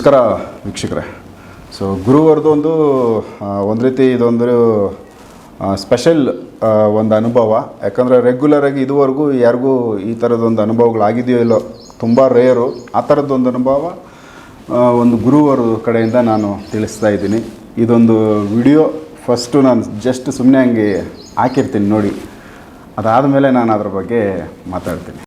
ನಮಸ್ಕಾರ ವೀಕ್ಷಕರೇ. ಸೊ ಗುರುವಾರದ್ದು ಒಂದು ಒಂದು ರೀತಿ ಇದೊಂದು ಸ್ಪೆಷಲ್ ಒಂದು ಅನುಭವ. ಯಾಕಂದರೆ ರೆಗ್ಯುಲರಾಗಿ ಇದುವರೆಗೂ ಯಾರಿಗೂ ಈ ಥರದೊಂದು ಅನುಭವಗಳಾಗಿದೆಯೋ ಇಲ್ಲೋ, ತುಂಬ ರೇರು ಆ ಥರದ್ದೊಂದು ಅನುಭವ ಒಂದು ಗುರುವಾರ ಕಡೆಯಿಂದ ನಾನು ತಿಳಿಸ್ತಾ ಇದ್ದೀನಿ. ಇದೊಂದು ವಿಡಿಯೋ ಫಸ್ಟು ನಾನು ಜಸ್ಟ್ ಸುಮ್ಮನೆ ಹಂಗೆ ಹಾಕಿರ್ತೀನಿ ನೋಡಿ. ಅದಾದಮೇಲೆ ನಾನು ಅದ್ರ ಬಗ್ಗೆ ಮಾತಾಡ್ತೀನಿ.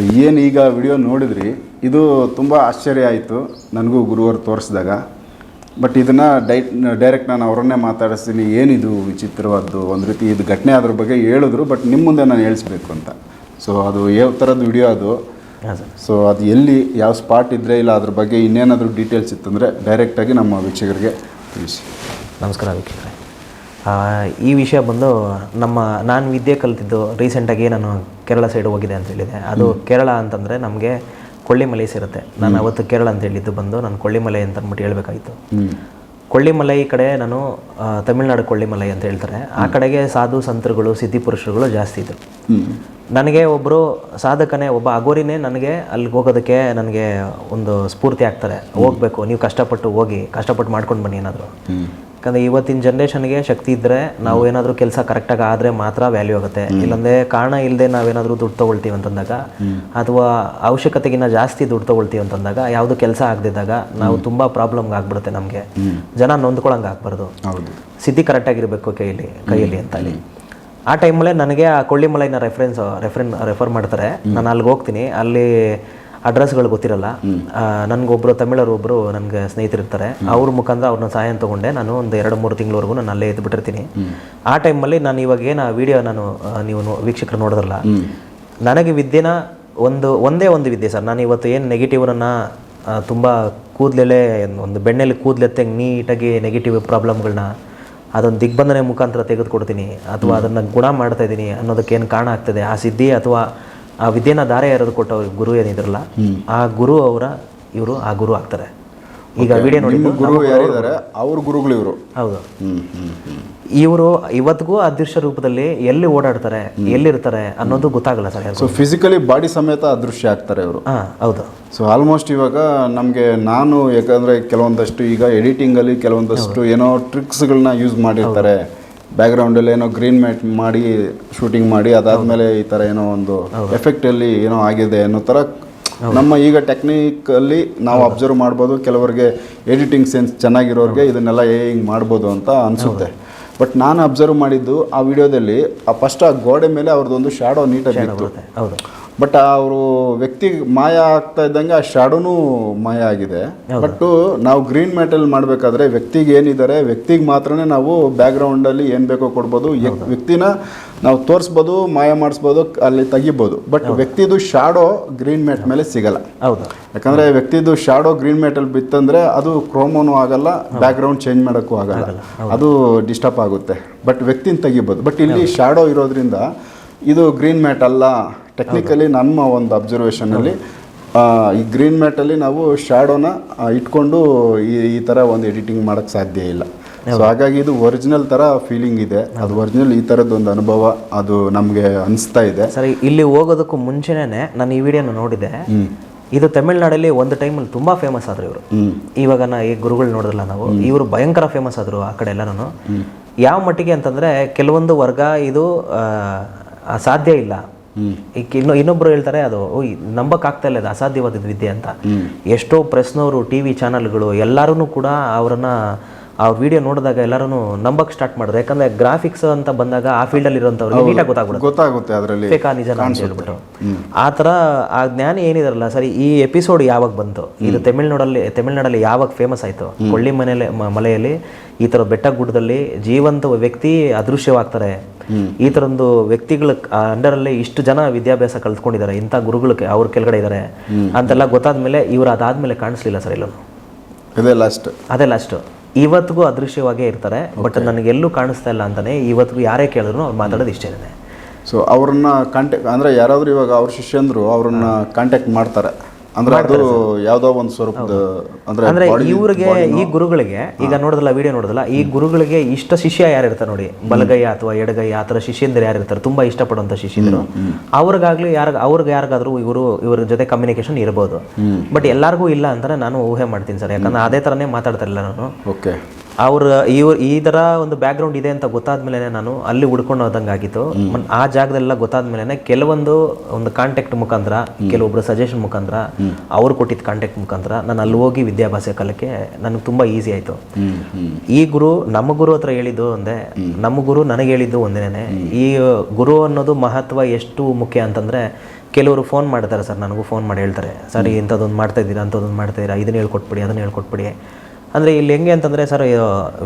ಸೊ ಏನು ಈಗ ವಿಡಿಯೋ ನೋಡಿದ್ರಿ ಇದು ತುಂಬ ಆಶ್ಚರ್ಯ ಆಯಿತು ನನಗೂ ಗುರುವಾರ ತೋರಿಸಿದಾಗ. ಬಟ್ ಇದನ್ನು ಡೈ ಡೈರೆಕ್ಟ್ ನಾನು ಅವರನ್ನೇ ಮಾತಾಡಿಸ್ತೀನಿ ಏನಿದು ವಿಚಿತ್ರವಾದ್ದು ಒಂದು ರೀತಿ ಇದು ಘಟನೆ ಅದ್ರ ಬಗ್ಗೆ ಹೇಳಿದ್ರು ಬಟ್ ನಿಮ್ಮ ಮುಂದೆ ನಾನು ಹೇಳಿಸ್ಬೇಕು ಅಂತ. ಸೊ ಅದು ಯಾವ ಥರದ್ದು ವಿಡಿಯೋ ಅದು. ಸೊ ಅದು ಎಲ್ಲಿ ಯಾವ ಸ್ಪಾಟ್ ಇದ್ದರೆ ಇಲ್ಲ ಅದ್ರ ಬಗ್ಗೆ ಇನ್ನೇನಾದರೂ ಡೀಟೇಲ್ಸ್ ಇತ್ತಂದರೆ ಡೈರೆಕ್ಟಾಗಿ ನಮ್ಮ ವೀಕ್ಷಕರಿಗೆ ತಿಳಿಸಿ. ನಮಸ್ಕಾರ ವೀಕ್ಷಕರೇ. ಈ ವಿಷಯ ಬಂದು ನಮ್ಮ ನಾನು ವಿದ್ಯೆ ಕಲಿತಿದ್ದು ರೀಸೆಂಟಾಗಿ ನಾನು ಕೇರಳ ಸೈಡ್ ಹೋಗಿದೆ ಅಂತ ಹೇಳಿದೆ. ಅದು ಕೇರಳ ಅಂತಂದರೆ ನಮಗೆ ಕೊಳ್ಳಿಮಲೈ ಸಿರುತ್ತೆ. ನಾನು ಅವತ್ತು ಕೇರಳ ಅಂತ ಹೇಳಿದ್ದು ಬಂದು ನಾನು ಕೊಳ್ಳಿಮಲೈ ಅಂತ ಅಂದ್ಬಿಟ್ಟು ಹೇಳ್ಬೇಕಾಗಿತ್ತು ಹ್ಞೂ ಕೊಳ್ಳಿಮಲೈ ಕಡೆ ನಾನು ತಮಿಳ್ನಾಡು ಕೊಳ್ಳಿಮಲೈ ಅಂತ ಹೇಳ್ತಾರೆ. ಆ ಕಡೆಗೆ ಸಾಧು ಸಂತರುಗಳು ಸಿದ್ಧಿಪುರುಷರುಗಳು ಜಾಸ್ತಿ ಇದ್ದರು ನನಗೆ ಒಬ್ಬರು ಸಾಧಕನೇ ಒಬ್ಬ ಅಗೋರಿನೇ ನನಗೆ ಅಲ್ಲಿಗೆ ಹೋಗೋದಕ್ಕೆ ನನಗೆ ಒಂದು ಸ್ಫೂರ್ತಿ ಆಗ್ತಾರೆ. ಹೋಗಬೇಕು ನೀವು ಕಷ್ಟಪಟ್ಟು ಹೋಗಿ ಕಷ್ಟಪಟ್ಟು ಮಾಡ್ಕೊಂಡು ಬನ್ನಿ ಏನಾದರೂ. ಯಾಕಂದರೆ ಇವತ್ತಿನ ಜನ್ರೇಷನ್ಗೆ ಶಕ್ತಿ ಇದ್ದರೆ ನಾವು ಏನಾದರೂ ಕೆಲಸ ಕರೆಕ್ಟಾಗಿ ಆದರೆ ಮಾತ್ರ ವ್ಯಾಲ್ಯೂ ಆಗುತ್ತೆ. ಇಲ್ಲಾಂದರೆ ಕಾರಣ ಇಲ್ಲದೆ ನಾವೇನಾದರೂ ದುಡ್ಡು ತಗೊಳ್ತೀವಿ ಅಂತಂದಾಗ ಅಥವಾ ಅವಶ್ಯಕತೆಗಿನ್ನ ಜಾಸ್ತಿ ದುಡ್ಡು ತಗೊಳ್ತೀವಿ ಅಂತಂದಾಗ ಯಾವುದು ಕೆಲಸ ಆಗದಿದ್ದಾಗ ನಾವು ತುಂಬ ಪ್ರಾಬ್ಲಮ್ ಆಗ್ಬಿಡುತ್ತೆ ನಮಗೆ. ಜನ ನೊಂದ್ಕೊಳಂಗೆ ಆಗ್ಬಾರ್ದು. ಹೌದು. ಸ್ಥಿತಿ ಕರೆಕ್ಟಾಗಿರಬೇಕು ಕೈಯಲ್ಲಿ ಕೈಯಲ್ಲಿ ಅಂತ ಹೇಳಿ. ಆ ಟೈಮಲ್ಲೇ ನನಗೆ ಆ ಕೊಳ್ಳಿಮಲೈನ ರೆಫರೆನ್ಸ್ ರೆಫರೆನ್ ರೆಫರ್ ಮಾಡ್ತಾರೆ. ನಾನು ಅಲ್ಲಿಗೆ ಹೋಗ್ತೀನಿ. ಅಲ್ಲಿ ಅಡ್ರೆಸ್ಗಳು ಗೊತ್ತಿರಲ್ಲ. ನನಗೊಬ್ಬರು ತಮಿಳರು ಒಬ್ಬರು ನನಗೆ ಸ್ನೇಹಿತರಿರ್ತಾರೆ. ಅವ್ರ ಮುಖಾಂತರ ಅವ್ರನ್ನ ಸಹಾಯ ತೊಗೊಂಡೆ. ನಾನು ಒಂದು ಎರಡು ಮೂರು ತಿಂಗಳವರೆಗೂ ನಾನು ಅಲ್ಲೇ ಇದ್ದು ಬಿಟ್ಟಿರ್ತೀನಿ ಆ ಟೈಮಲ್ಲಿ ನಾನು ಇವಾಗ ಏನು ಆ ವಿಡಿಯೋ ನಾನು ನೀವು ವೀಕ್ಷಕರು ನೋಡಿದ್ರಲ್ಲ ನನಗೆ ವಿದ್ಯೆನ ಒಂದು ಒಂದೇ ಒಂದು ವಿದ್ಯೆ ಸರ್. ನಾನು ಇವತ್ತು ಏನು ನೆಗೆಟಿವ್ನನ್ನು ತುಂಬ ಕೂದಲೆಲೆ ಒಂದು ಬೆಣ್ಣೆಲಿ ಕೂದಲೆತ್ತಂಗೆ ನೀಟಾಗಿ ನೆಗೆಟಿವ್ ಪ್ರಾಬ್ಲಮ್ಗಳನ್ನ ಅದೊಂದು ದಿಗ್ಬಂಧನೆ ಮುಖಾಂತರ ತೆಗೆದುಕೊಡ್ತೀನಿ. ಅಥವಾ ಅದನ್ನು ಗುಣ ಮಾಡ್ತಾ ಇದ್ದೀನಿ ಅನ್ನೋದಕ್ಕೆ ಏನು ಕಾರಣ ಆಗ್ತದೆ? ಆ ಸಿದ್ಧಿ ಅಥವಾ ಆ ವಿದ್ಯೆನ ದಾರ ಎರೆದು ಕೊಟ್ಟ ಗುರು ಏನಿದ್ರಲ್ಲ ಆ ಗುರು ಅವರ ಇವರು ಆ ಗುರು ಆಗ್ತಾರೆ. ಈಗ ವಿಡಿಯೋ ನೋಡಿ ಗುರು ಯಾರಿದ್ದಾರೆ? ಅವ್ರ ಗುರುಗಳು ಇವರು. ಹೌದು. ಇವರು ಇವತ್ತಿಗೂ ಅದೃಶ್ಯ ರೂಪದಲ್ಲಿ ಎಲ್ಲಿ ಓಡಾಡ್ತಾರೆ ಎಲ್ಲಿರ್ತಾರೆ ಅನ್ನೋದು ಗೊತ್ತಾಗಲ್ಲ ಸರ್ ಸೊ ಫಿಸಿಕಲಿ ಬಾಡಿ ಸಮೇತ ಅದೃಶ್ಯ ಆಗ್ತಾರೆ ಇವರು. ಹಾಂ ಹೌದು. ಸೊ ಆಲ್ಮೋಸ್ಟ್ ಇವಾಗ ನಮಗೆ ನಾನು ಯಾಕಂದರೆ ಕೆಲವೊಂದಷ್ಟು ಈಗ ಎಡಿಟಿಂಗಲ್ಲಿ ಕೆಲವೊಂದಷ್ಟು ಏನೋ ಟ್ರಿಕ್ಸ್ಗಳನ್ನ ಯೂಸ್ ಮಾಡಿರ್ತಾರೆ. ಬ್ಯಾಕ್ಗ್ರೌಂಡಲ್ಲಿ ಏನೋ ಗ್ರೀನ್ ಮ್ಯಾಟ್ ಮಾಡಿ ಶೂಟಿಂಗ್ ಮಾಡಿ ಅದಾದಮೇಲೆ ಈ ಥರ ಏನೋ ಒಂದು ಎಫೆಕ್ಟಲ್ಲಿ ಏನೋ ಆಗಿದೆ ಅನ್ನೋ ಥರ ನಮ್ಮ ಈಗ ಟೆಕ್ನಿಕಲ್ಲಿ ನಾವು ಅಬ್ಸರ್ವ್ ಮಾಡ್ಬೋದು. ಕೆಲವರಿಗೆ ಎಡಿಟಿಂಗ್ ಸೆನ್ಸ್ ಚೆನ್ನಾಗಿರೋರಿಗೆ ಇದನ್ನೆಲ್ಲ ಹೇಗೆ ಮಾಡ್ಬೋದು ಅಂತ ಅನಿಸುತ್ತೆ. ಬಟ್ ನಾನು ಅಬ್ಸರ್ವ್ ಮಾಡಿದ್ದು ಆ ವಿಡಿಯೋದಲ್ಲಿ ಆ ಫಸ್ಟ್ ಆ ಗೋಡೆ ಮೇಲೆ ಅವ್ರದ್ದೊಂದು ಶ್ಯಾಡೋ ನೀಟಾಗಿ ಹೌದು. ಬಟ್ ಅವರು ವ್ಯಕ್ತಿ ಮಾಯ ಆಗ್ತಾ ಇದ್ದಂಗೆ ಆ ಶಾಡೋನು ಮಾಯ ಆಗಿದೆ. ಬಟ್ ನಾವು ಗ್ರೀನ್ ಮ್ಯಾಟಲ್ ಮಾಡಬೇಕಾದ್ರೆ ವ್ಯಕ್ತಿಗೆ ಏನಿದ್ದಾರೆ ವ್ಯಕ್ತಿಗೆ ಮಾತ್ರನೇ ನಾವು ಬ್ಯಾಕ್ಗ್ರೌಂಡಲ್ಲಿ ಏನು ಬೇಕೋ ಕೊಡ್ಬೋದು. ವ್ಯಕ್ತಿನ ನಾವು ತೋರಿಸ್ಬೋದು ಮಾಯ ಮಾಡಿಸ್ಬೋದು ಅಲ್ಲಿ ತೆಗಿಬೋದು. ಬಟ್ ವ್ಯಕ್ತಿದು ಶಾಡೋ ಗ್ರೀನ್ ಮ್ಯಾಟ್ ಮೇಲೆ ಸಿಗಲ್ಲ. ಹೌದು. ಯಾಕಂದ್ರೆ ವ್ಯಕ್ತಿದು ಶಾಡೋ ಗ್ರೀನ್ ಮ್ಯಾಟಲ್ಲಿ ಬಿತ್ತಂದ್ರೆ ಅದು ಕ್ರೋಮೋನು ಆಗಲ್ಲ ಬ್ಯಾಕ್ಗ್ರೌಂಡ್ ಚೇಂಜ್ ಮಾಡೋಕ್ಕೂ ಆಗಲ್ಲ. ಅದು ಡಿಸ್ಟರ್ಬ್ ಆಗುತ್ತೆ. ಬಟ್ ವ್ಯಕ್ತಿನ ತೆಗಿಬೋದು. ಬಟ್ ಇಲ್ಲಿ ಶಾಡೋ ಇರೋದ್ರಿಂದ ಇದು ಗ್ರೀನ್ ಮ್ಯಾಟ್ ಅಲ್ಲ ಟೆಕ್ನಿಕಲಿ ನಮ್ಮ ಒಂದು ಅಬ್ಸರ್ವೇಷನಲ್ಲಿ ಈ ಗ್ರೀನ್ ಮ್ಯಾಟಲ್ಲಿ ನಾವು ಶ್ಯಾಡೋನ ಇಟ್ಕೊಂಡು ಈ ಈ ಥರ ಒಂದು ಎಡಿಟಿಂಗ್ ಮಾಡೋಕ್ಕೆ ಸಾಧ್ಯ ಇಲ್ಲ. ಸೊ ಹಾಗಾಗಿ ಇದು ಒರಿಜಿನಲ್ ಥರ ಫೀಲಿಂಗ್ ಇದೆ. ಅದು ಒರಿಜಿನಲ್ ಈ ತರದ ಒಂದು ಅನುಭವ ಅದು ನಮಗೆ ಅನಿಸ್ತಾ ಇದೆ. ಸರಿ ಇಲ್ಲಿ ಹೋಗೋದಕ್ಕೂ ಮುಂಚೆನೇ ನಾನು ಈ ವಿಡಿಯೋನ ನೋಡಿದೆ. ಇದು ತಮಿಳ್ನಾಡಲ್ಲಿ ಒಂದು ಟೈಮಲ್ಲಿ ತುಂಬ ಫೇಮಸ್ ಆದ್ರು ಇವರು. ಇವಾಗ ನಾ ಈ ಗುರುಗಳು ನೋಡಿದ್ರಲ್ಲ ನಾವು ಇವರು ಭಯಂಕರ ಫೇಮಸ್ ಆದರು ಆ ಕಡೆ ಎಲ್ಲನೂ ಯಾವ ಮಟ್ಟಿಗೆ ಅಂತಂದರೆ ಕೆಲವೊಂದು ವರ್ಗ ಇದು ಸಾಧ್ಯ ಇಲ್ಲ. ಈಗ ಇನ್ನು ಇನ್ನೊಬ್ರು ಹೇಳ್ತಾರೆ ಅದು ಓ, ಇ- ನಂಬಕ್ ಆಗ್ತಾ ಇಲ್ಲ ಅದು ಅಸಾಧ್ಯವಾದ ವಿದ್ಯೆ ಅಂತ. ಎಷ್ಟೋ ಪ್ರೆಸ್ನವರು ಟಿ ವಿ ಚಾನಲ್ಗಳು ಎಲ್ಲರೂ ಕೂಡ ಅವರನ್ನ ಅವ್ರ ವಿಡಿಯೋ ನೋಡಿದಾಗ ಎಲ್ಲರೂ ನಂಬಕ್ ಸ್ಟಾರ್ಟ್ ಮಾಡಿದ್ರು. ಯಾಕಂದ್ರೆ ಗ್ರಾಫಿಕ್ಸ್ ಅಂತ ಬಂದಾಗ ಆ ಫೀಲ್ಡಲ್ಲಿ ಇರೋಂಥವ್ರಿಗೆ ನೀಟಾಗಿ ಗೊತ್ತಾಗ್ಬಿಡುತ್ತೆ. ಗೊತ್ತಾಗುತ್ತೆ ಅದರಲ್ಲಿ. ಬೇಕಾ ನಿಜ ಅಂತ ಹೇಳ್ಬಿಟ್ಟು ಆ ಥರ ಆ ಜ್ಞಾನ ಏನಿದಾರಲ್ಲ ಸರಿ ಈ ಎಪಿಸೋಡ್ ಯಾವಾಗ ಬಂತು? ಇದು ತಮಿಳ್ನಾಡಲ್ಲಿ ತಮಿಳ್ನಾಡಲ್ಲಿ ಯಾವಾಗ ಫೇಮಸ್ ಆಯ್ತು? ಕೊಳ್ಳಿ ಮನೆಯಲ್ಲಿ ಮಲೆಯಲ್ಲಿ ಈ ತರ ಬೆಟ್ಟ ಗುಡ್ಡದಲ್ಲಿ ಜೀವಂತ ವ್ಯಕ್ತಿ ಅದೃಶ್ಯವಾಗ್ತಾರೆ. ಈ ಥರೊಂದು ವ್ಯಕ್ತಿಗಳ ಅಂಡರಲ್ಲಿ ಇಷ್ಟು ಜನ ವಿದ್ಯಾಭ್ಯಾಸ ಕಲ್ತ್ಕೊಂಡಿದ್ದಾರೆ ಇಂಥ ಗುರುಗಳು ಅವ್ರ ಕೆಳಗಡೆ ಇದ್ದಾರೆ ಅಂತೆಲ್ಲ ಗೊತ್ತಾದ್ಮೇಲೆ ಇವರು ಅದಾದ್ಮೇಲೆ ಕಾಣಿಸ್ಲಿಲ್ಲ ಸರ್ ಎಲ್ಲೂ ಇದೇ ಲಾಸ್ಟ್ ಅದೇ ಲಾಸ್ಟ್ ಇವತ್ತಿಗೂ ಅದೃಶ್ಯವಾಗೇ ಇರ್ತಾರೆ ಬಟ್ ನನಗೆ ಎಲ್ಲೂ ಕಾಣಿಸ್ತಾ ಇಲ್ಲ ಅಂತಾನೆ ಇವತ್ತಿಗೂ ಯಾರೇ ಕೇಳಿದ್ರು ಅವ್ರು ಮಾತಾಡೋದು ಇಷ್ಟೇನೆ ಸೊ ಅವ್ರನ್ನ ಕಾಂಟ್ಯಾಕ್ಟ್ ಅಂದರೆ ಯಾರಾದರೂ ಇವಾಗ ಅವ್ರ ಶಿಷ್ಯಂದರು ಅವ್ರನ್ನ ಕಾಂಟ್ಯಾಕ್ಟ್ ಮಾಡ್ತಾರೆ. ಅಂದ್ರೆ ಅದು ಯಾವುದೋ ಒಂದು ಸ್ವರೂಪದ ಅಂದರೆ ಅಂದ್ರೆ ಇವ್ರಿಗೆ ಈ ಗುರುಗಳಿಗೆ ಈಗ ನೋಡಿದ್ರಲ್ಲ ವಿಡಿಯೋ ನೋಡಿದ್ರಲ್ಲ ಈ ಗುರುಗಳಿಗೆ ಇಷ್ಟ ಶಿಷ್ಯ ಯಾರಿರ್ತಾರೆ ನೋಡಿ ಬಲಗೈ ಅಥವಾ ಎಡಗೈ ಆ ಥರ ಶಿಷ್ಯಂದ್ರೆ ಯಾರಿರ್ತಾರೆ ತುಂಬಾ ಇಷ್ಟಪಡುವಂತ ಶಿಷ್ಯಂದ್ರು. ಅವ್ರಿಗಾಗ್ಲಿ ಯಾರ ಅವ್ರಿಗೆ ಯಾರಿಗಾದ್ರೂ ಇವರು ಇವ್ರ ಜೊತೆ ಕಮ್ಯುನಿಕೇಶನ್ ಇರ್ಬೋದು. ಬಟ್ ಎಲ್ಲಾರ್ಗು ಇಲ್ಲ ಅಂತ ನಾನು ಊಹೆ ಮಾಡ್ತೀನಿ ಸರ್ ಯಾಕಂದ್ರೆ ಅದೇ ತರನೇ ಮಾತಾಡ್ತಾರಿಲ್ಲ ನಾನು. ಓಕೆ ಅವ್ರ ಇವ್ರ ಈ ಥರ ಒಂದು ಬ್ಯಾಕ್ಗ್ರೌಂಡ್ ಇದೆ ಅಂತ ಗೊತ್ತಾದ್ಮೇಲೆ ನಾನು ಅಲ್ಲಿ ಹುಡ್ಕೊಂಡು ಹೋದಂಗೆ ಆಗಿತ್ತು. ಮನ್- ಆ ಜಾಗದಲ್ಲೆಲ್ಲ ಗೊತ್ತಾದ್ಮೇಲೆ ಕೆಲವೊಂದು ಒಂದು ಕಾಂಟ್ಯಾಕ್ಟ್ ಮುಖಾಂತರ ಕೆಲವೊಬ್ರು ಸಜೆಷನ್ ಮುಖಾಂತರ ಅವ್ರು ಕೊಟ್ಟಿದ್ದ ಕಾಂಟ್ಯಾಕ್ಟ್ ಮುಖಾಂತರ ನಾನು ಅಲ್ಲಿ ಹೋಗಿ ವಿದ್ಯಾಭ್ಯಾಸ ಕಲಿಕೆ ನನಗೆ ತುಂಬ ಈಸಿ ಆಯಿತು. ಈ ಗುರು ನಮ್ಮ ಗುರು ಹತ್ರ ಹೇಳಿದ್ದು ಒಂದೇ ನಮ್ಮ ಗುರು ನನಗೆ ಹೇಳಿದ್ದು ಒಂದೇನೆ ಈ ಗುರು ಅನ್ನೋದು ಮಹತ್ವ ಎಷ್ಟು ಮುಖ್ಯ ಅಂತಂದ್ರೆ ಕೆಲವರು ಫೋನ್ ಮಾಡ್ತಾರೆ ಸರ್ ನನಗೂ ಫೋನ್ ಮಾಡಿ ಹೇಳ್ತಾರೆ. ಸರ್ ಇಂಥದ್ದೊಂದು ಮಾಡ್ತಾ ಇದ್ದೀರಾ ಅಂಥದ್ದೊಂದು ಮಾಡ್ತಾ ಇದ್ದೀರಾ ಇದನ್ನ ಹೇಳ್ಕೊಟ್ಬಿಡಿ ಅದನ್ನ ಹೇಳ್ಕೊಟ್ಬಿಡಿ. ಅಂದರೆ ಇಲ್ಲಿ ಹೆಂಗೆ ಅಂತಂದರೆ ಸರ್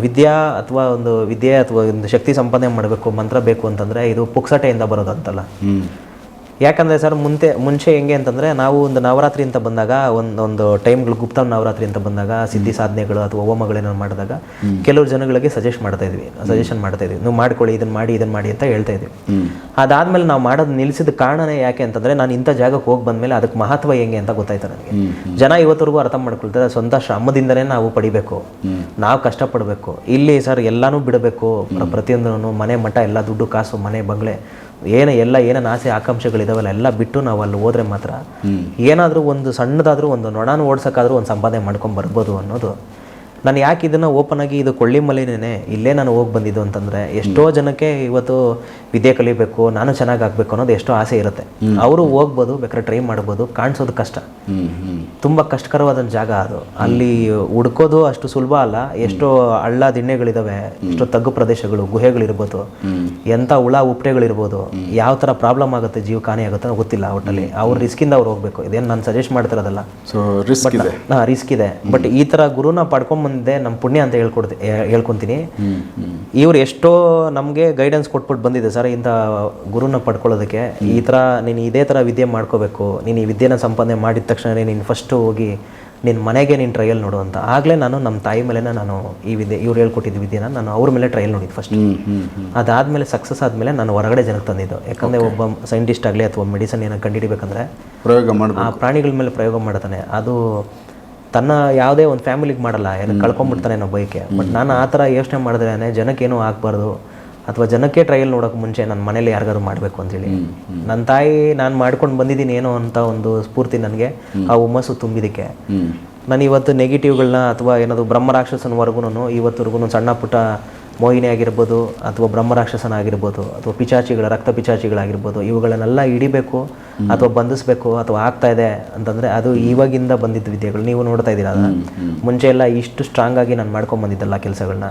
ವಿದ್ಯಾ ಅಥವಾ ಒಂದು ವಿದ್ಯೆ ಅಥವಾ ಒಂದು ಶಕ್ತಿ ಸಂಪಾದನೆ ಮಾಡಬೇಕು, ಮಂತ್ರ ಬೇಕು ಅಂತಂದರೆ ಇದು ಪುಕ್ಸಟೆಯಿಂದ ಬರೋದಂತಲ್ಲ. ಯಾಕಂದರೆ ಸರ್ ಮುಂತೆ ಮುಂಚೆ ಹೆಂಗೆ ಅಂತಂದರೆ ನಾವು ಒಂದು ನವರಾತ್ರಿ ಅಂತ ಬಂದಾಗ ಒಂದು ಒಂದು ಟೈಮ್ಗಳು ಗುಪ್ತ ನವರಾತ್ರಿ ಅಂತ ಬಂದಾಗ ಸಿದ್ಧಿ ಸಾಧನೆಗಳು ಅಥವಾ ಹೋಮಗಳೇನೋ ಮಾಡಿದಾಗ ಕೆಲವು ಜನಗಳಿಗೆ ಸಜೆಸ್ಟ್ ಮಾಡ್ತಾ ಇದ್ವಿ. ಸಜೆಷನ್ ಮಾಡ್ತಾ ಇದ್ವಿ. ನೀವು ಮಾಡ್ಕೊಳ್ಳಿ ಇದನ್ನು ಮಾಡಿ ಇದನ್ನು ಮಾಡಿ ಅಂತ ಹೇಳ್ತಾ ಇದ್ವಿ. ಅದಾದ್ಮೇಲೆ ನಾವು ಮಾಡೋದು ನಿಲ್ಲಿಸಿದ ಕಾರಣನೇ ಯಾಕೆ ಅಂತಂದ್ರೆ ನಾನು ಇಂಥ ಜಾಗಕ್ಕೆ ಹೋಗಿ ಬಂದ್ಮೇಲೆ ಅದಕ್ಕೆ ಮಹತ್ವ ಹೆಂಗೆ ಅಂತ ಗೊತ್ತಾಯ್ತು ನನಗೆ. ಜನ ಇವತ್ತರೆಗೂ ಅರ್ಥ ಮಾಡ್ಕೊಳ್ತಾರೆ ಸ್ವಂತ ಶ್ರಮದಿಂದನೇ ನಾವು ಪಡಿಬೇಕು. ನಾವು ಕಷ್ಟಪಡಬೇಕು. ಇಲ್ಲಿ ಸರ್ ಎಲ್ಲಾನು ಬಿಡಬೇಕು. ಪ್ರತಿಯೊಂದನ್ನು ಮನೆ ಮಠ ಎಲ್ಲ ದುಡ್ಡು ಕಾಸು ಮನೆ ಬಂಗ್ಲೆ. ಏನು ಎಲ್ಲ ಏನೇನು ಆಸೆ ಆಕಾಂಕ್ಷೆಗಳಿದಾವಲ್ಲ ಎಲ್ಲ ಬಿಟ್ಟು ನಾವು ಅಲ್ಲಿ ಹೋದ್ರೆ ಮಾತ್ರ ಏನಾದರೂ ಒಂದು ಸಣ್ಣದಾದ್ರೂ ಒಂದು ನೊಣನ ಓಡ್ಸೋಕ್ಕಾದ್ರೂ ಒಂದು ಸಂಪಾದನೆ ಮಾಡ್ಕೊಂಡು ಬರ್ಬೋದು ಅನ್ನೋದು ನಾನು ಯಾಕೆ ಇದನ್ನು ಓಪನ್ ಆಗಿ ಇದು ಕೊಳ್ಳಿಮಲೆನೇ ಇಲ್ಲೇ ನಾನು ಹೋಗಿ ಬಂದಿದ್ದು ಅಂತಂದರೆ ಎಷ್ಟೋ ಜನಕ್ಕೆ ಇವತ್ತು ವಿದ್ಯೆ ಕಲಿಬೇಕು ನಾನು ಚೆನ್ನಾಗಿ ಆಗಬೇಕು ಅನ್ನೋದು ಎಷ್ಟೋ ಆಸೆ ಇರುತ್ತೆ. ಅವರು ಹೋಗ್ಬೋದು ಬೇಕಾದ್ರೆ ಟ್ರೈ ಮಾಡ್ಬೋದು ಕಾಣಿಸೋದು ಕಷ್ಟ. ತುಂಬ ಕಷ್ಟಕರವಾದ ಜಾಗ ಅದು. ಅಲ್ಲಿ ಹುಡ್ಕೋದು ಅಷ್ಟು ಸುಲಭ ಅಲ್ಲ ಎಷ್ಟೋ ಹಳ್ಳ ದಿಣ್ಣೆಗಳಿದ್ದಾವೆ ಎಷ್ಟೋ ತಗ್ಗು ಪ್ರದೇಶಗಳು ಗುಹೆಗಳಿರ್ಬೋದು ಎಂಥ ಹುಳ ಉಪ್ಟೆಗಳಿರ್ಬೋದು ಯಾವ ಥರ ಪ್ರಾಬ್ಲಮ್ ಆಗುತ್ತೆ ಜೀವ ಕಾಣಿ ಆಗುತ್ತೆ ಗೊತ್ತಿಲ್ಲ ಒಟ್ಟಲ್ಲಿ. ಅವ್ರ ರಿಸ್ಕಿಂದ ಅವ್ರು ಹೋಗ್ಬೇಕು. ಇದೇನು ನಾನು ಸಜೆಸ್ಟ್ ಮಾಡ್ತಿರೋದಲ್ಲ. ಸೊ ರಿಸ್ಕ್ ಇದೆ. ಬಟ್ ಈ ಥರ ಗುರುನ ಪಡ್ಕೊಂಬಂದೆ ನಮ್ಮ ಪುಣ್ಯ ಅಂತ ಹೇಳ್ಕೊಡ್ತಿ ಹೇಳ್ಕೊತೀನಿ. ಇವ್ರು ಎಷ್ಟೋ ನಮಗೆ ಗೈಡೆನ್ಸ್ ಕೊಟ್ಬಿಟ್ಟು ಬಂದಿದೆ ಸರ್ ಇಂಥ ಗುರುನ ಪಡ್ಕೊಳ್ಳೋದಕ್ಕೆ. ಈ ಥರ ನೀನು ಇದೇ ಥರ ವಿದ್ಯೆ ಮಾಡ್ಕೋಬೇಕು. ನೀನು ಈ ವಿದ್ಯೆನ ಸಂಪಾದನೆ ಮಾಡಿದ ತಕ್ಷಣ ನೀನು ಫಸ್ಟು ಹೋಗಿ ನಿನ್ನ ಮನೆಗೆ ನೀನು ಟ್ರಯಲ್ ನೋಡು ಅಂತ. ಆಗಲೇ ನಾನು ನಮ್ಮ ತಾಯಿ ಮೇಲೆ ನಾನು ಈ ವಿದ್ಯೆ ಇವ್ರು ಹೇಳ್ಕೊಟ್ಟಿದ್ದ ವಿದ್ಯೆನ ನಾನು ಅವ್ರ ಮೇಲೆ ಟ್ರಯಲ್ ನೋಡಿದ್ದು ಫಸ್ಟ್ ಅದಾದಮೇಲೆ ಸಕ್ಸಸ್ ಆದಮೇಲೆ ನಾನು ಹೊರಗಡೆ ಜನಕ್ಕೆ ತಂದಿದ್ದು. ಯಾಕಂದರೆ ಒಬ್ಬ ಸೈಂಟಿಸ್ಟ್ ಆಗಲಿ ಅಥವಾ ಮೆಡಿಸನ್ ಏನೋ ಕಂಡುಹಿಡಿಬೇಕಂದ್ರೆ ಪ್ರಯೋಗ ಮಾಡಿ ಆ ಪ್ರಾಣಿಗಳ ಮೇಲೆ ಪ್ರಯೋಗ ಮಾಡ್ತಾನೆ. ಅದು ತನ್ನ ಯಾವುದೇ ಒಂದು ಫ್ಯಾಮಿಲಿಗೆ ಮಾಡಲ್ಲ ಏನು ಕಳ್ಕೊಂಡ್ಬಿಡ್ತಾನೆ ಅನ್ನೋ ಬೈಕೆ ಬಟ್ ನಾನು ಆ ಥರ ಯೋಚನೆ ಮಾಡಿದ್ರೆ ಜನಕ್ಕೇನೂ ಆಗಬಾರ್ದು ಅಥವಾ ಜನಕ್ಕೆ ಟ್ರಯಲ್ ನೋಡೋಕೆ ಮುಂಚೆ ನನ್ನ ಮನೇಲಿ ಯಾರಿಗಾದ್ರು ಮಾಡಬೇಕು ಅಂತೇಳಿ ನನ್ನ ತಾಯಿ ನಾನು ಮಾಡ್ಕೊಂಡು ಬಂದಿದ್ದೀನಿ ಏನೋ ಅಂತ ಒಂದು ಸ್ಫೂರ್ತಿ ನನಗೆ ಆ ಹುಮ್ಮಸ್ಸು ತುಂಬಿದಕ್ಕೆ. ನಾನು ಇವತ್ತು ನೆಗೆಟಿವ್ಗಳನ್ನ ಅಥವಾ ಏನಾದ್ರು ಬ್ರಹ್ಮರಾಕ್ಷಸನವರೆಗೂ ಇವತ್ತುವರೆಗೂ ಸಣ್ಣ ಪುಟ್ಟ ಮೋಹಿನಿ ಆಗಿರ್ಬೋದು ಅಥವಾ ಬ್ರಹ್ಮರಾಕ್ಷಸನಾಗಿರ್ಬೋದು ಅಥವಾ ಪಿಚಾಚಿಗಳ ರಕ್ತ ಪಿಚಾಚಿಗಳಾಗಿರ್ಬೋದು ಇವುಗಳನ್ನೆಲ್ಲ ಹಿಡಿಬೇಕು ಅಥವಾ ಬಂಧಿಸಬೇಕು ಅಥವಾ ಆಗ್ತಾ ಇದೆ ಅಂತಂದರೆ ಅದು ಇವಾಗಿಂದ ಬಂದಿದ್ದ ವಿದ್ಯೆಗಳು. ನೀವು ನೋಡ್ತಾ ಇದ್ದೀರಾ. ಮುಂಚೆ ಎಲ್ಲ ಇಷ್ಟು ಸ್ಟ್ರಾಂಗ್ ಆಗಿ ನಾನು ಮಾಡ್ಕೊಂಡು ಬಂದಿದ್ದಲ್ಲ ಕೆಲಸಗಳನ್ನ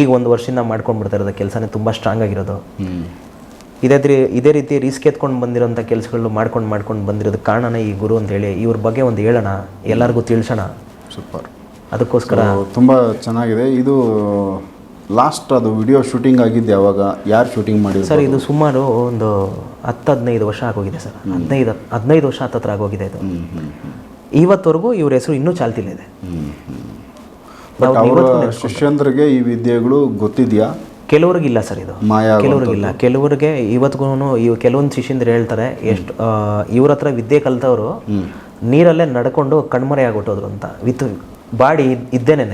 ಈಗ ಒಂದು ವರ್ಷದಿಂದ ಮಾಡ್ಕೊಂಡು ಬಿಡ್ತಾ ಇರೋದು ಕೆಲಸನೇ ತುಂಬ ಸ್ಟ್ರಾಂಗ್ ಆಗಿರೋದು. ಇದೇ ರೀ ಇದೇ ರೀತಿ ರಿಸ್ಕ್ ಎತ್ಕೊಂಡು ಬಂದಿರೋಂಥ ಕೆಲಸಗಳು ಮಾಡ್ಕೊಂಡು ಮಾಡ್ಕೊಂಡು ಬಂದಿರೋದು ಕಾರಣನೇ ಈ ಗುರು ಅಂತ ಹೇಳಿ ಇವ್ರ ಬಗ್ಗೆ ಒಂದು ಹೇಳೋಣ. ಎಲ್ಲರಿಗೂ ತಿಳಿಸೋಣ. ಸೂಪರ್. ಅದಕ್ಕೋಸ್ಕರ. ತುಂಬ ಚೆನ್ನಾಗಿದೆ. ಇದು ಲಾಸ್ಟ್ ಅದು ವಿಡಿಯೋ ಶೂಟಿಂಗ್ ಆಗಿದ್ದು ಯಾವಾಗ? ಯಾರು ಶೂಟಿಂಗ್ ಮಾಡಿದ್ರು ಸರ್ ಇದು ಸುಮಾರು ಒಂದು ಹತ್ತು ಹದಿನೈದು ವರ್ಷ ಆಗೋಗಿದೆ ಸರ್. ಹದಿನೈದು ಹದಿನೈದು ವರ್ಷ ಹತ್ತತ್ರ ಆಗೋಗಿದೆ ಇದು. ಇವತ್ತವರೆಗೂ ಇವ್ರ ಹೆಸರು ಇನ್ನೂ ಚಾಲ್ತಿಲಿದೆ ಅವರ ಶಿಷ್ಯಂದ್ರಿಗೆ ಈ ವಿದ್ಯೆಗಳು ಗೊತ್ತಿದೆಯಾ? ಕೆಲವ್ರಿಗಿಲ್ಲ ಸರ್ ಇದು. ಕೆಲವ್ರಿಗಿಲ್ಲ. ಕೆಲವ್ರಿಗೆ ಇವತ್ತಿಗೂ ಇವ್ ಕೆಲವೊಂದು ಶಿಷ್ಯಂದ್ರೆ ಹೇಳ್ತಾರೆ ಎಷ್ಟು ಇವ್ರ ಹತ್ರ ವಿದ್ಯೆ ಕಲ್ತವರು ನೀರಲ್ಲೇ ನಡ್ಕೊಂಡು ಕಣ್ಮರೆ ಆಗ್ಬಿಟ್ಟೋದ್ರು ಅಂತ ವಿತ್ ಬಾಡಿ ಇದ್ದೇನೆ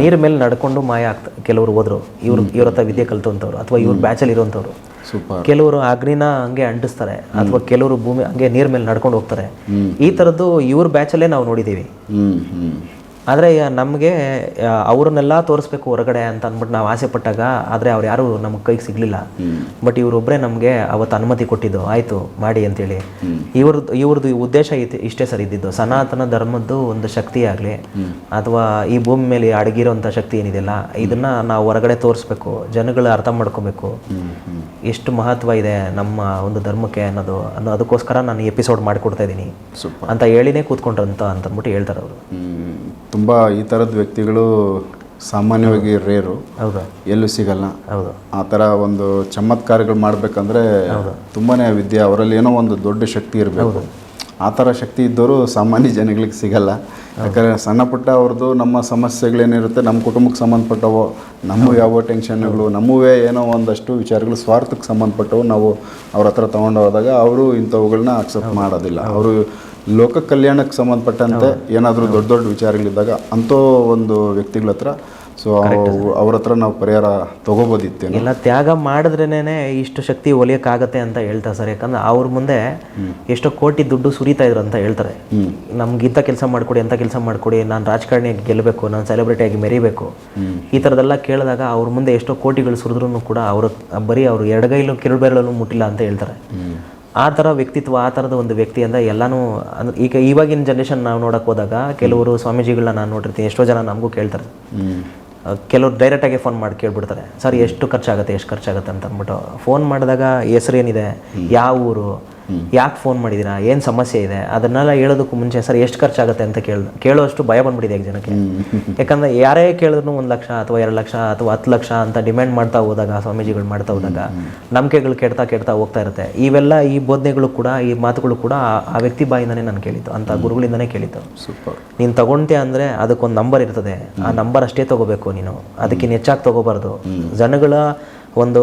ನೀರ್ ಮೇಲೆ ನಡ್ಕೊಂಡು ಮಾಯ ಆಗ್ತ ಕೆಲವರು ಹೋದ್ರು. ಇವ್ರು ಇವ್ರ ಹತ್ರ ವಿದ್ಯೆ ಕಲ್ತಂತವ್ರು ಅಥವಾ ಇವ್ರ ಬ್ಯಾಚಲ್ಲಿ ಇರೋಂಥವ್ರು ಕೆಲವರು ಅಗ್ನಿನ ಹಂಗೆ ಅಂಟಿಸ್ತಾರೆ ಅಥವಾ ಕೆಲವರು ಭೂಮಿ ಹಂಗೆ ನೀರ್ ಮೇಲೆ ನಡ್ಕೊಂಡು ಹೋಗ್ತಾರೆ. ಈ ತರದ್ದು ಇವ್ರ ಬ್ಯಾಚಲ್ಲೇ ನಾವು ಹ್ಞೂ ಆದರೆ ನಮಗೆ ಅವ್ರನ್ನೆಲ್ಲ ತೋರಿಸ್ಬೇಕು ಹೊರಗಡೆ ಅಂತ ಅಂದ್ಬಿಟ್ಟು ನಾವು ಆಸೆ ಪಟ್ಟಾಗ ಆದರೆ ಅವ್ರು ಯಾರು ನಮ್ಮ ಕೈಗೆ ಸಿಗಲಿಲ್ಲ. ಬಟ್ ಇವರೊಬ್ಬರೇ ನಮಗೆ ಅವತ್ತು ಅನುಮತಿ ಕೊಟ್ಟಿದ್ದು ಆಯಿತು ಮಾಡಿ ಅಂತೇಳಿ. ಇವ್ರದ್ದು ಇವ್ರದ್ದು ಉದ್ದೇಶ ಇತ್ತು ಇಷ್ಟೇ ಸರಿ ಇದ್ದಿದ್ದು. ಸನಾತನ ಧರ್ಮದ್ದು ಒಂದು ಶಕ್ತಿ ಆಗಲಿ ಅಥವಾ ಈ ಭೂಮಿ ಮೇಲೆ ಅಡಗಿರೋಂಥ ಶಕ್ತಿ ಏನಿದೆಯಲ್ಲ ಇದನ್ನು ನಾವು ಹೊರಗಡೆ ತೋರಿಸ್ಬೇಕು ಜನಗಳು ಅರ್ಥ ಮಾಡ್ಕೋಬೇಕು. ಎಷ್ಟು ಮಹತ್ವ ಇದೆ ನಮ್ಮ ಒಂದು ಧರ್ಮಕ್ಕೆ ಅನ್ನೋದು ಅನ್ನೋ ಅದಕ್ಕೋಸ್ಕರ ನಾನು ಎಪಿಸೋಡ್ ಮಾಡಿಕೊಡ್ತಾ ಇದ್ದೀನಿ. ಅಂತ ಹೇಳಿನೇ ಕೂತ್ಕೊಂಡ್ರಂತ ಅಂತ ಅಂದ್ಬಿಟ್ಟು ಹೇಳ್ತಾರೆ ಅವರು. ತುಂಬ ಈ ಥರದ ವ್ಯಕ್ತಿಗಳು ಸಾಮಾನ್ಯವಾಗಿ ರೇರು ಹೌದಾ. ಎಲ್ಲೂ ಸಿಗಲ್ಲ. ಹೌದು. ಆ ಥರ ಒಂದು ಚಮತ್ಕಾರಗಳು ಮಾಡಬೇಕಂದ್ರೆ ತುಂಬಾ ವಿದ್ಯೆ ಅವರಲ್ಲಿ ಏನೋ ಒಂದು ದೊಡ್ಡ ಶಕ್ತಿ ಇರಬೇಕು. ಆ ಥರ ಶಕ್ತಿ ಇದ್ದವರು ಸಾಮಾನ್ಯ ಜನಗಳಿಗೆ ಸಿಗಲ್ಲ. ಯಾಕಂದರೆ ಸಣ್ಣ ಪುಟ್ಟ ಅವ್ರದ್ದು ನಮ್ಮ ಸಮಸ್ಯೆಗಳೇನಿರುತ್ತೆ ನಮ್ಮ ಕುಟುಂಬಕ್ಕೆ ಸಂಬಂಧಪಟ್ಟವು ನಮ್ಮ ಯಾವ ಟೆನ್ಷನ್ಗಳು ನಮ್ಮವೇ ಏನೋ ಒಂದಷ್ಟು ವಿಚಾರಗಳು ಸ್ವಾರ್ಥಕ್ಕೆ ಸಂಬಂಧಪಟ್ಟವು ನಾವು ಅವ್ರ ಹತ್ರ ತೊಗೊಂಡು ಹೋದಾಗ ಅವರು ಇಂಥವುಗಳನ್ನ ಅಕ್ಸೆಪ್ಟ್ ಮಾಡೋದಿಲ್ಲ. ಅವರು ಲೋಕ ಕಲ್ಯಾಣಕ್ಕೆ ಸಂಬಂಧಪಟ್ಟಂತೆ ಏನಾದರೂ ದೊಡ್ಡ ದೊಡ್ಡ ವಿಚಾರಗಳಿದ್ದಾಗ ಅಂಥೋ ಒಂದು ವ್ಯಕ್ತಿಗಳ ಹತ್ರ ಸೊ ಅವ್ರ ಹತ್ರ ನಾವು ಪರಿಹಾರ ತಗೋಬೋದಿತ್ತು ಎಲ್ಲ ತ್ಯಾಗ ಮಾಡಿದ್ರೇನೆ ಇಷ್ಟು ಶಕ್ತಿ ಒಲಿಯಕ್ಕಾಗತ್ತೆ ಅಂತ ಹೇಳ್ತಾರೆ ಸರ್. ಯಾಕಂದ್ರೆ ಅವ್ರ ಮುಂದೆ ಎಷ್ಟೋ ಕೋಟಿ ದುಡ್ಡು ಸುರಿತಾ ಇದ್ರು ಅಂತ ಹೇಳ್ತಾರೆ. ನಮ್ಗೆ ಇಂಥ ಕೆಲಸ ಮಾಡ್ಕೊಡಿ ಅಂತ ಕೆಲಸ ಮಾಡ್ಕೊಡಿ ನಾನು ರಾಜಕಾರಣಿಯಾಗಿ ಗೆಲ್ಲಬೇಕು ನಾನು ಸೆಲೆಬ್ರಿಟಿಯಾಗಿ ಮೆರಿಬೇಕು. ಈ ಥರದೆಲ್ಲ ಕೇಳಿದಾಗ ಅವ್ರ ಮುಂದೆ ಎಷ್ಟೋ ಕೋಟಿಗಳು ಸುರಿದ್ರೂ ಕೂಡ ಅವ್ರ ಬರೀ ಅವರು ಎಡಗೈಲು ಕಿರುಬೆರಳಲ್ಲೂ ಮುಟ್ಟಿಲ್ಲ ಅಂತ ಹೇಳ್ತಾರೆ. ಆ ಥರ ವ್ಯಕ್ತಿತ್ವ ಆ ಥರದ ಒಂದು ವ್ಯಕ್ತಿ ಅಂದರೆ ಎಲ್ಲನೂ ಅಂದ್ರೆ ಈಗ ಇವಾಗಿನ ಜನ್ರೇಷನ್ ನಾವು ನೋಡಕ್ಕೆ ಹೋದಾಗ ಕೆಲವರು ಸ್ವಾಮೀಜಿಗಳನ್ನ ನಾನು ನೋಡಿರ್ತೀನಿ ಎಷ್ಟೋ ಜನ ನಮಗೂ ಕೇಳ್ತಾರೆ. ಕೆಲವ್ರು ಡೈರೆಕ್ಟಾಗಿ ಫೋನ್ ಮಾಡಿ ಕೇಳ್ಬಿಡ್ತಾರೆ ಸರ್ ಎಷ್ಟು ಖರ್ಚಾಗುತ್ತೆ ಎಷ್ಟು ಖರ್ಚಾಗುತ್ತೆ? ಅಂತ ಅಂದ್ಬಿಟ್ಟು ಫೋನ್ ಮಾಡಿದಾಗ ಹೆಸರೇನಿದೆ ಯಾವ ಊರು? ಯಾಕೆ ಫೋನ್ ಮಾಡಿದ್ದೀರಾ ಏನು ಸಮಸ್ಯೆ ಇದೆ? ಅದನ್ನೆಲ್ಲ ಹೇಳೋದಕ್ಕೂ ಮುಂಚೆ ಸರ್ ಎಷ್ಟು ಖರ್ಚಾಗುತ್ತೆ? ಅಂತ ಕೇಳ ಕೇಳೋಷ್ಟು ಭಯ ಬಂದ್ಬಿಟ್ಟಿದೆ ಈಗ ಜನಕ್ಕೆ. ಯಾಕಂದ್ರೆ ಯಾರೇ ಕೇಳಿದ್ರು ಒಂದು ಲಕ್ಷ ಅಥವಾ ಎರಡು ಲಕ್ಷ ಅಥವಾ ಹತ್ತು ಲಕ್ಷ ಅಂತ ಡಿಮ್ಯಾಂಡ್ ಮಾಡ್ತಾ ಹೋದಾಗ ಸ್ವಾಮೀಜಿಗಳು ಮಾಡ್ತಾ ಹೋದಾಗ ನಂಬಿಕೆಗಳು ಕೆಡ್ತಾ ಕೆಡ್ತಾ ಹೋಗ್ತಾ ಇರುತ್ತೆ. ಇವೆಲ್ಲ ಈ ಬೋಧನೆಗಳು ಕೂಡ ಈ ಮಾತುಗಳು ಕೂಡ ಆ- ವ್ಯಕ್ತಿ ಬಾಯಿಂದನೇ ನಾನು ಕೇಳಿದ್ದು. ಅಂತ ಗುರುಗಳಿಂದನೇ ಕೇಳಿದ್ದು. ಸೂಪರ್. ನೀನು ತಗೊಂತೀಯ ಅಂದರೆ ಅದಕ್ಕೊಂದು ನಂಬರ್ ಇರ್ತದೆ. ಆ ನಂಬರ್ ಅಷ್ಟೇ ತಗೋಬೇಕು ನೀನು. ಅದಕ್ಕಿಂತ ಹೆಚ್ಚಾಗಿ ತಗೋಬಾರ್ದು. ಜನಗಳ ಒಂದು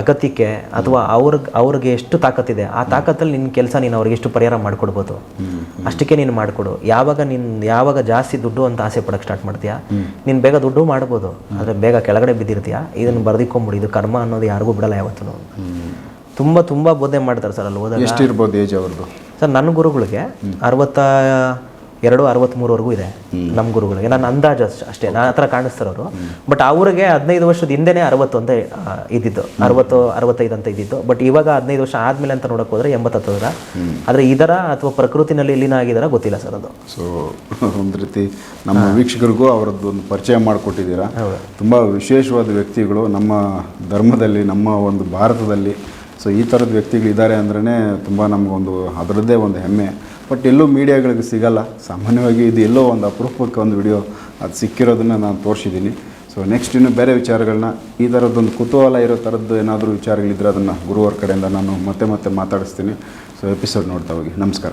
ಅಗತ್ಯಕ್ಕೆ ಅಥವಾ ಅವ್ರಿಗೆ ಅವ್ರಿಗೆ ಎಷ್ಟು ತಾಕತ್ತಿದೆ ಆ ತಾಕತ್ತಲ್ಲಿ ನಿನ್ನ ಕೆಲಸ ನೀನು ಅವ್ರಿಗೆ ಎಷ್ಟು ಪರಿಹಾರ ಮಾಡಿಕೊಡ್ಬೋದು. ಅಷ್ಟಕ್ಕೆ ನೀನು ಮಾಡಿಕೊಡು. ಯಾವಾಗ ನಿನ್ನ ಯಾವಾಗ ಜಾಸ್ತಿ ದುಡ್ಡು ಅಂತ ಆಸೆ ಪಡೋಕ್ಕೆ ಸ್ಟಾರ್ಟ್ ಮಾಡ್ತೀಯಾ? ನೀನು ಬೇಗ ದುಡ್ಡು ಮಾಡ್ಬೋದು. ಆದರೆ ಬೇಗ ಕೆಳಗಡೆ ಬಿದ್ದಿರ್ತೀಯಾ? ಇದನ್ನು ಬರ್ದಿಕ್ಕೊಂಬಿಡಿ ಇದು ಕರ್ಮ ಅನ್ನೋದು ಯಾರಿಗೂ ಬಿಡಲ್ಲ ಯಾವತ್ತೂ ತುಂಬ ತುಂಬ ಬೋಧನೆ ಮಾಡ್ತಾರೆ ಸರ್ ಅಲ್ಲಿ ಹೋದಾಗ. ಎಷ್ಟಿರ್ಬೋದು ಏಜ್ ಅವ್ರದ್ದು ಸರ್ ನನ್ನ ಗುರುಗಳಿಗೆ ಅರವತ್ತ ಎರಡು ಅರವತ್ತ್ಮೂರವರೆಗೂ ಇದೆ ನಮ್ಮ ಗುರುಗಳಿಗೆ. ನಾನು ಅಂದಾಜು ಅಷ್ಟೇ ಅಷ್ಟೇ. ನನ್ನ ಹತ್ರ ಕಾಣಿಸ್ತಾರವರು. ಬಟ್ ಅವ್ರಿಗೆ ಹದಿನೈದು ವರ್ಷದ ಹಿಂದೆನೇ ಅರವತ್ತು ಅಂತ ಆ, ಇದ್ದಿದ್ದು. ಅರವತ್ತು ಅರವತ್ತೈದು ಅಂತ ಇದ್ದಿದ್ದು. ಬಟ್ ಇವಾಗ ಹದಿನೈದು ವರ್ಷ ಆದಮೇಲೆ ಅಂತ ನೋಡೋಕೆ ಹೋದ್ರೆ ಎಂಬತ್ತತ್ತದರ ಆದರೆ ಇದರ ಅಥವಾ ಪ್ರಕೃತಿನಲ್ಲಿ ಇಲ್ಲಿನ ಆಗಿದಾರ ಗೊತ್ತಿಲ್ಲ ಸರ್ ಅದು. ಸೊ ಒಂದು ರೀತಿ ನಮ್ಮ ವೀಕ್ಷಕರಿಗೂ ಅವರದ್ದು ಒಂದು ಪರಿಚಯ ಮಾಡಿಕೊಟ್ಟಿದ್ದೀರಾ. ತುಂಬ ವಿಶೇಷವಾದ ವ್ಯಕ್ತಿಗಳು ನಮ್ಮ ಧರ್ಮದಲ್ಲಿ ನಮ್ಮ ಒಂದು ಭಾರತದಲ್ಲಿ. ಸೊ ಈ ಥರದ ವ್ಯಕ್ತಿಗಳಿದ್ದಾರೆ ಅಂದ್ರೇ ತುಂಬ ನಮಗೊಂದು ಅದರದ್ದೇ ಒಂದು ಹೆಮ್ಮೆ. ಬಟ್ ಎಲ್ಲೂ ಮೀಡಿಯಾಗಳಿಗೆ ಸಿಗಲ್ಲ. ಸಾಮಾನ್ಯವಾಗಿ ಇದು ಎಲ್ಲೋ ಒಂದು ಅಪರೂಪಕ್ಕೆ ಒಂದು ವಿಡಿಯೋ ಅದು ಸಿಕ್ಕಿರೋದನ್ನು ನಾನು ತೋರಿಸಿದ್ದೀನಿ. ಸೊ ನೆಕ್ಸ್ಟ್ ಇನ್ನು ಬೇರೆ ವಿಚಾರಗಳನ್ನ ಈ ಥರದ್ದೊಂದು ಕುತೂಹಲ ಇರೋ ಥರದ್ದು ಏನಾದರೂ ವಿಚಾರಗಳಿದ್ರೆ ಅದನ್ನು ಗುರುವಾರ ಕಡೆಯಿಂದ ನಾನು ಮತ್ತೆ ಮತ್ತೆ ಮಾತಾಡಿಸ್ತೀನಿ. ಸೊ ಎಪಿಸೋಡ್ ನೋಡ್ತಾ ಹೋಗಿ. ನಮಸ್ಕಾರ.